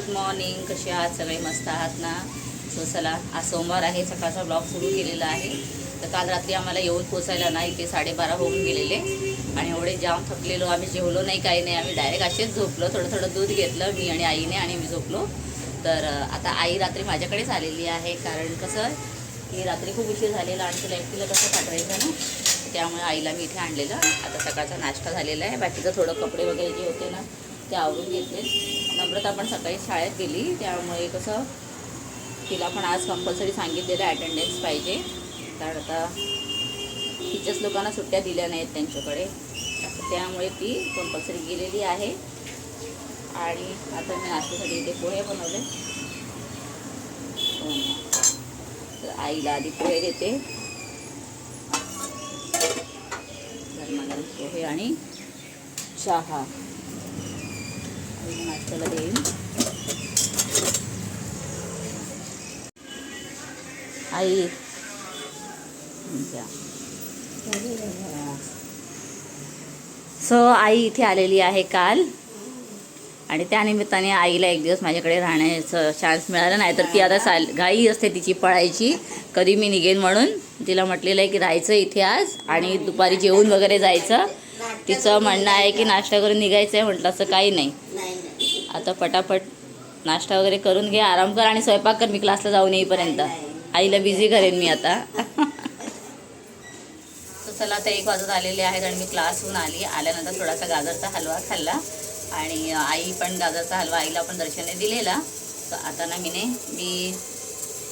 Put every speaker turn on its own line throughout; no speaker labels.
Good morning कसे आहात? सगळे मस्त आहात ना? सो चला आज सोमवार आहे सकाळचा ब्लॉग सुरू केलेला आहे. तर काल रात्री आम्हाला येऊन पोचायला नाही ते साडेबारा होऊन गेलेले. आणि एवढे जाम थकलेलो आम्ही जेवलो नाही काही नाही. आम्ही डायरेक्ट असेच झोपलो थोडं थोडं दूध घेतलं मी आणि आईने आणि मी झोपलो. तर आता आई रात्री माझ्याकडेच आलेली आहे कारण कसं की रात्री खूप उशीर झालेला आणि तुला एकटीला कसं पाठवायचं ना त्यामुळे आईला मी इथे आणलेलं. आता सकाळचा नाश्ता झालेला आहे. बाकीचं थोडं कपडे वगैरे जे होते ना ते आवरून घेतले नम्रता पण सकाळी शाळेत गेली. त्यामुळे कसं तिला पण आज कंपल्सरी सांगितलेलं अटेंडन्स पाहिजे. कारण आता टीचर्स लोकांना सुट्ट्या दिल्या नाहीत त्यांच्याकडे. त्यामुळे ती कंपल्सरी गेलेली आहे. आणि आता मी नाश्त्यासाठी इथे पोहे बनवले. तर आईला आधी पोहे देते. गरमागरम पोहे आणि चहा. आईला नाश्त्याला देईन. आई. सो आई इथे आलेली आहे काल. आणि त्यानिमित्ताने आईला एक दिवस माझ्याकडे राहण्याचं चान्स मिळाला. नाही तर ती आता साल घाई असते तिची पळायची. कधी मी निघेन म्हणून. तिला म्हटलेलं आहे की राहायचं इथे आज आणि दुपारी जेवून वगैरे जायचं. तिचं म्हणणं आहे की नाश्ता करून निघायचं आहे म्हटलं असं काही नाही. आता पटापट नाश्ता वगैरे करून घे आराम कर आणि स्वयंपाक कर. मी क्लासला जाऊन येईपर्यंत. आईला बिझी करेन मी आता. तर चला आता एक वाजत आलेले आहेत आणि मी क्लासहून आली. आल्यानंतर थोडासा गाजरचा हलवा खाल्ला. आणि आई पण गाजरचा हलवा आईला पण दर्शने दिलेला. तर आता ना मीने मी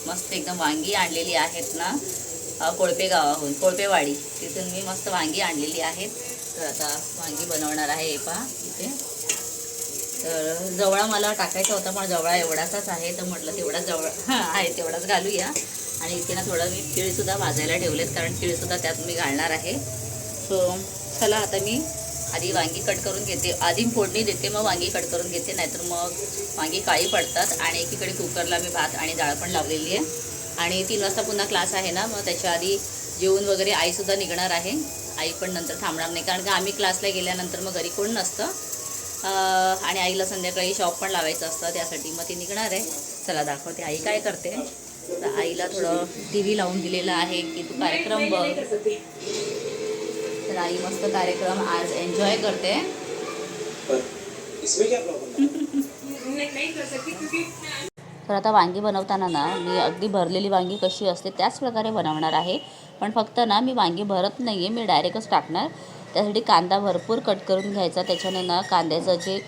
मस्त एकदम वांगी आणलेली आहेत ना कोळपे गावाहून कोळपेवाडी. तिथून मी मस्त वांगी आणलेली आहेत. तर आता वांगी बनवणार आहे हे पहा इथे. तर जवळा मला टाकायचा होता पण जवळा एवढाचाच आहे तर म्हटलं तेवढाच जवळ आहे तेवढाच घालूया. आणि इथे ना थोडं मी तिळसुद्धा भाजायला ठेवलेत कारण तिळसुद्धा त्यात मी घालणार आहे. सो चला आता मी आधी वांगी कट करून घेते. आधी फोडणी देते मग वांगी कट करून घेते नाहीतर मग वांगी काळी पडतात आणि एकीकडे कुकरला मी भात आणि डाळ पण लावलेली आहे. आणि तीन वाजता पुन्हा क्लास आहे ना मग त्याच्या आधी जेवण वगैरे आईसुद्धा निघणार आहे. आई पण नंतर थांबणार नाही कारण का आम्ही क्लासला गेल्यानंतर मग घरी कोण नसतं. आणि आईला संध्याकाळी शॉप पण लावायचं असतं त्यासाठी मग ती निघणार आहे. चला दाखवते. आई काय करते? तर आईला थोडं टी व्ही लावून दिलेलं आहे की तू कार्यक्रम बघ. तर आई मस्त कार्यक्रम आज एन्जॉय करते. तर आता वांगी बनवताना ना मी अगदी भरलेली वांगी कशी असते त्याच प्रकारे बनवणार आहे. पण फक्त ना मी वांगी भरत नाही आहे मी डायरेक्टच टाकणार. त्यासाठी कांदा भरपूर कट करून घ्यायचा. त्याच्याने ना कांद्याचं जे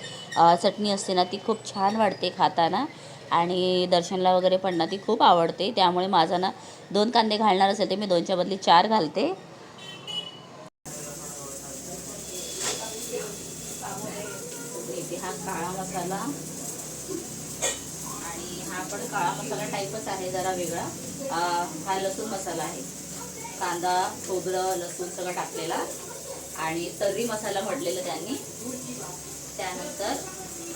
चटणी असते ना ती खूप छान वाटते खाताना. आणि दर्शनला वगैरे पण ना ती खूप आवडते. त्यामुळे माझा ना दोन कांदे घालणार असेल तर मी दोनच्या बदली चार घालते. हा काळा मसाला आणि हा पण काळा मसाला टाईपच आहे जरा वेगळा. हा लसूण मसाला आहे. कांदा खोबरं लसूण सगळं टाकलेला. आणि तर्री मसाला म्हटलेलं त्यांनी. त्यानंतर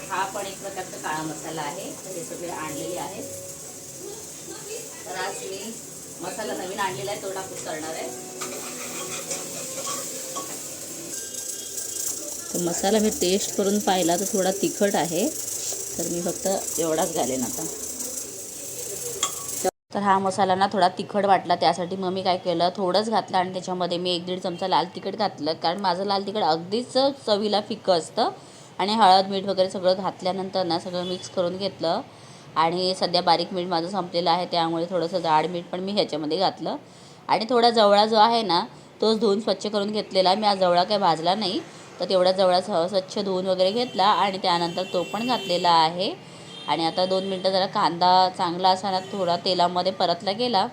हा पण एक प्रकारचा काळा मसाला आहे. तर हे सगळे आणलेले आहेत. तर आज मी मसाला नवीन आणलेला आहे तो टाकून करणार आहे. तर मसाला मी टेस्ट करून पाहिला तर थोडा तिखट आहे. तर मी फक्त एवढाच घालेन आता. तर हा मसाला ना थोडा तिखट वाटला त्यासाठी. मग मी काय केलं थोडंच घातलं आणि त्याच्यामध्ये मी एक दीड चमचा लाल तिखट घातलं. कारण माझं लाल तिखट अगदीच चवीला फिकं असतं. आणि हळद मीठ वगैरे सगळं घातल्यानंतर ना सगळं मिक्स करून घेतलं. आणि सध्या बारीक मीठ माझं संपलेलं आहे त्यामुळे थोडंसं जाड मीठ पण मी ह्याच्यामध्ये घातलं. आणि थोडा जवळा जो आहे ना तोच धुवून स्वच्छ करून घेतलेला मी आज जवळा काही भाजला नाही. तर तेवढा जवळा स्वच्छ धुवून वगैरे घेतला आणि त्यानंतर तो पण घातलेला आहे. आणि आता दोन मिनटं जरा कांदा चांगला असा ना थोडा तेलामध्ये परतला गेला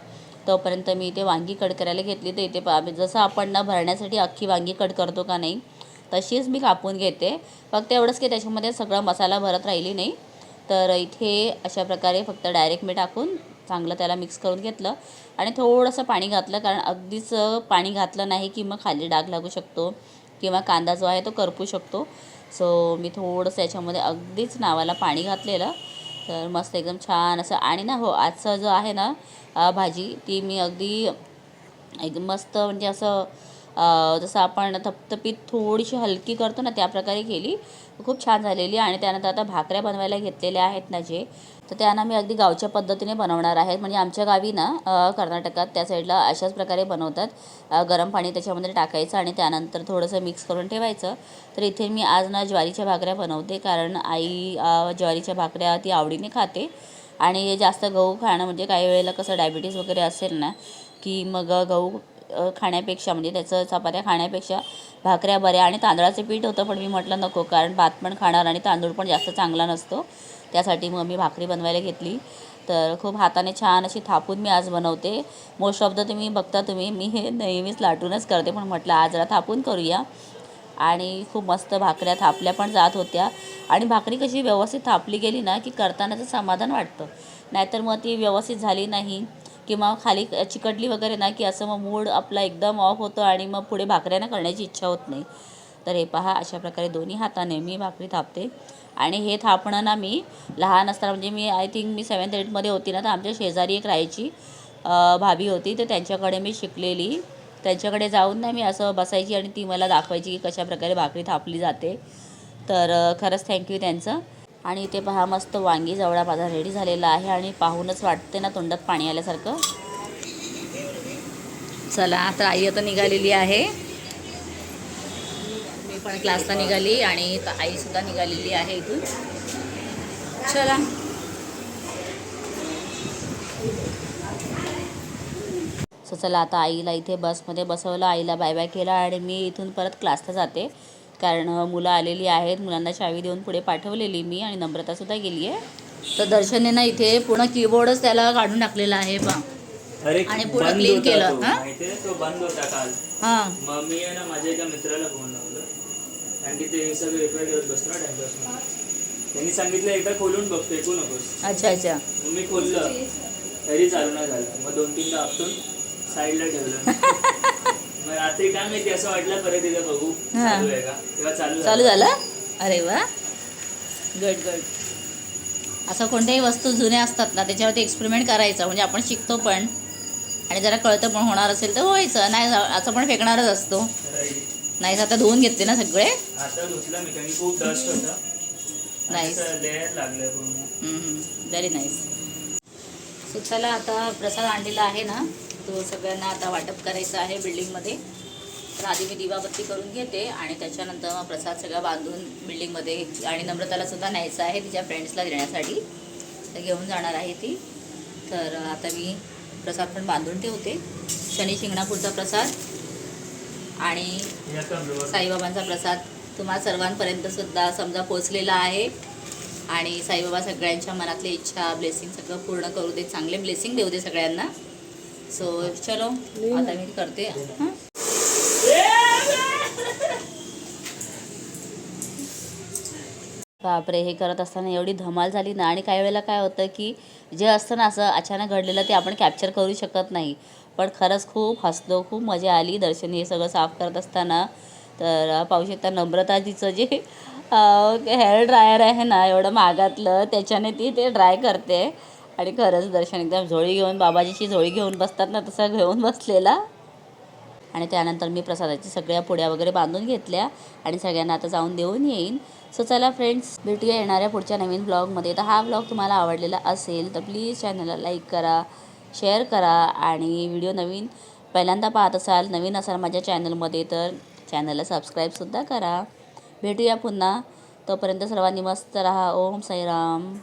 तोपर्यंत मी इथे वांगी कट करायला घेतली. तर इथे पा जसं आपण ना भरण्यासाठी अख्खी वांगी कट करतो का नाही तशीच मी कापून घेते. फक्त एवढंच की त्याच्यामध्ये सगळा मसाला भरत राहिली नाही. तर इथे अशा प्रकारे फक्त डायरेक्ट मी टाकून चांगलं त्याला मिक्स करून घेतलं. आणि थोडंसं पाणी घातलं कारण अगदीच पाणी घातलं नाही की मग खाली डाग लागू शकतो किंवा कांदा जो आहे तो करपू शकतो. सो मी थोडंसं याच्यामध्ये अगदीच नावाला पाणी घातलेलं. तर मस्त एकदम छान असं. आणि ना हो आजचं जो आहे ना भाजी ती मी अगदी एकदम मस्त म्हणजे असं जसं आपण थपथपीत थोडीशी हलकी करतो ना त्या प्रकारे केली. खूप छान झालेली आणि त्यानंतर आता भाकऱ्या बनवायला घेतलेल्या आहेत ना जे तर त्यांना मी अगदी गावच्या पद्धतीने बनवणार आहेत म्हणजे आमच्या गावी ना कर्नाटकात त्या साईडला अशाच प्रकारे बनवतात. गरम पाणी त्याच्यामध्ये टाकायचं आणि त्यानंतर थोडंसं मिक्स करून ठेवायचं. तर इथे मी आज ना ज्वारीच्या भाकऱ्या बनवते कारण आई ज्वारीच्या भाकऱ्या ती आवडीने खाते. आणि जास्त गहू खाणं म्हणजे काही वेळेला कसं डायबिटीस वगैरे असेल ना की मग गहू खाण्यापेक्षा म्हणजे त्याचं चपात्या खाण्यापेक्षा भाकऱ्या बऱ्या आणि तांदळाचं पीठ होतं पण मी म्हटलं नको कारण भात पण खाणार आणि तांदूळ पण जास्त चांगला नसतो. त्यासाठी मग मी भाकरी बनवायला घेतली. तर खूप हाताने छान अशी थापून मी आज बनवते. मोस्ट ऑफ द तुम्ही बघता तुम्ही मी हे नेहमीच लाटूनच करते पण म्हटलं आज जरा थापून करूया. आणि खूप मस्त भाकऱ्या थापल्या पण जात होत्या. आणि भाकरी कशी व्यवस्थित थापली गेली ना की करतानाचं समाधान वाटतं. नाहीतर मग ती व्यवस्थित झाली नाही. किंवा खाली चिकटली वगैरे ना की असं मग मूड आपला एकदम ऑफ होतं आणि मग पुढे भाकऱ्यांना करण्याची इच्छा होत नाही. तर हे पहा अशा प्रकारे दोन्ही हाताने मी भाकरी थापते. आणि हे थापणं ना मी लहान असताना म्हणजे मी आय थिंक मी सेवन्थ एटमध्ये होती ना तर आमच्या शेजारी एक राहायची भाभी होती. तर त्यांच्याकडे मी शिकलेली. त्यांच्याकडे जाऊन ना मी असं बसायची आणि ती मला दाखवायची की कशाप्रकारे भाकरी थापली जाते. तर खरंच थँक्यू त्यांचं. आणि इथे पहा मस्त वांगी जवळा माझा रेडी झालेला आहे आणि पाहूनच वाटते ना तोंडात पाणी आल्यासारखं. चला आता आई आता निघालेली आहे. मी पण क्लासला निघाली आणि आईसुद्धा निघालेली आहे इथून. चला. सो चला आता आईला इथे बसमध्ये बसवलं आईला बाय बाय केला आणि मी इथून परत क्लासला जाते. कारण मुलं आलेली आहेत मुलांना चावी देऊन पुढे पाठवलेली मी आणि नम्रतासुद्धा गेली आहे. तर दर्शनने ना इथे पूर्ण कीबोर्डच त्याला काढून टाकलेला आहे बा. आणि clean
होता
केलं, हा?
माहितीये तो बंद होता काल. मग मी आहे ना माझ्या एका मित्राला फोन लावलं. कारण की ते सगळं रिपेअर करत बसतो ना टाइमपास त्यांनी सांगितलं एकदा खोलून बघ फेकू नकोस.
अच्छा अच्छा.
मी खोललं. तरी चालू नाही झालं. मग दोन तीनदा आपटून साईडला ठेवलं. रात्री काय माहिती असं वाटलं परत एकदा बघू.
हा.
चालू आहे का? तेव्हा चालू
चालू झालं? अरे वा. गुड गुड असं कोणत्याही वस्तू जुन्या असतात ना त्याच्यावरती एक्सपेरिमेंट करायचं. म्हणजे आपण शिकतो पण आणि जरा कळतं पण होणार असेल तर व्हायचं. नाही झा- असं पण फेकणारच असतो.
Right.
नाही आता धुवून घेतले ना सगळे.
आता धुतलं मी कारण की खूप डस्ट होता.
Nice.
लेअर लागलं पूर्ण.
व्हेरी नाईस सो चला आता प्रसाद आणलेला आहे ना. तो सगळ्यांना आता वाटप करायचं आहे बिल्डिंगमध्ये. तर आधी मी दिवाबत्ती करून घेते आणि त्याच्यानंतर मग प्रसाद सगळा बांधून बिल्डिंगमध्ये आणि नम्रताला सुद्धा न्यायचं आहे तिच्या फ्रेंड्सला देण्यासाठी. तर घेऊन जाणार आहे ती. तर आता मी प्रसाद पण बांधून ठेवते. शनी शिंगणापूरचा प्रसाद आणि साईबाबांचा प्रसाद तुम्हा सर्वांपर्यंत सुद्धा समजा पोचलेला आहे. आणि साईबाबा सगळ्यांच्या मनातली इच्छा ब्लेसिंग सगळं पूर्ण करू दे चांगले ब्लेसिंग देऊ दे सगळ्यांना. सो चलो आता मी करते हं? बापरे हे करत असताना एवढी धमाल झाली ना आणि काही वेळेला काय होतं की जे असतं ना असं अचानक घडलेलं ते आपण कॅप्चर करू शकत नाही. पण खरंच खूप हसलो खूप मजा आली. दर्शन हे सगळं साफ करत असताना तर पाहू शकता नम्रताजीचं जे हेअर ड्रायर आहे ना एवढं मागातलं त्याच्याने ती ते ड्राय करते. आणि खरंच दर्शन एकदम झोळी घेऊन बाबाजीची झोळी घेऊन बसतात ना तसं घेऊन बसलेला. आणि त्यानंतर मी प्रसादाची सगळ्या पुड्या वगैरे बांधून घेतल्या आणि सगळ्यांना आता जाऊन देऊन येईन. सो चला फ्रेंड्स भेटूया येणाऱ्या पुढच्या नवीन ब्लॉगमध्ये तर हा ब्लॉग तुम्हाला आवडलेला असेल तर प्लीज चॅनलला लाईक करा शेअर करा आणि व्हिडिओ नवीन पहिल्यांदा पाहत असाल नवीन असाल माझ्या चॅनलमध्ये तर चॅनलला सबस्क्राईबसुद्धा करा. भेटूया पुन्हा. तोपर्यंत सर्वांनी मस्त रहा. ओम साईराम.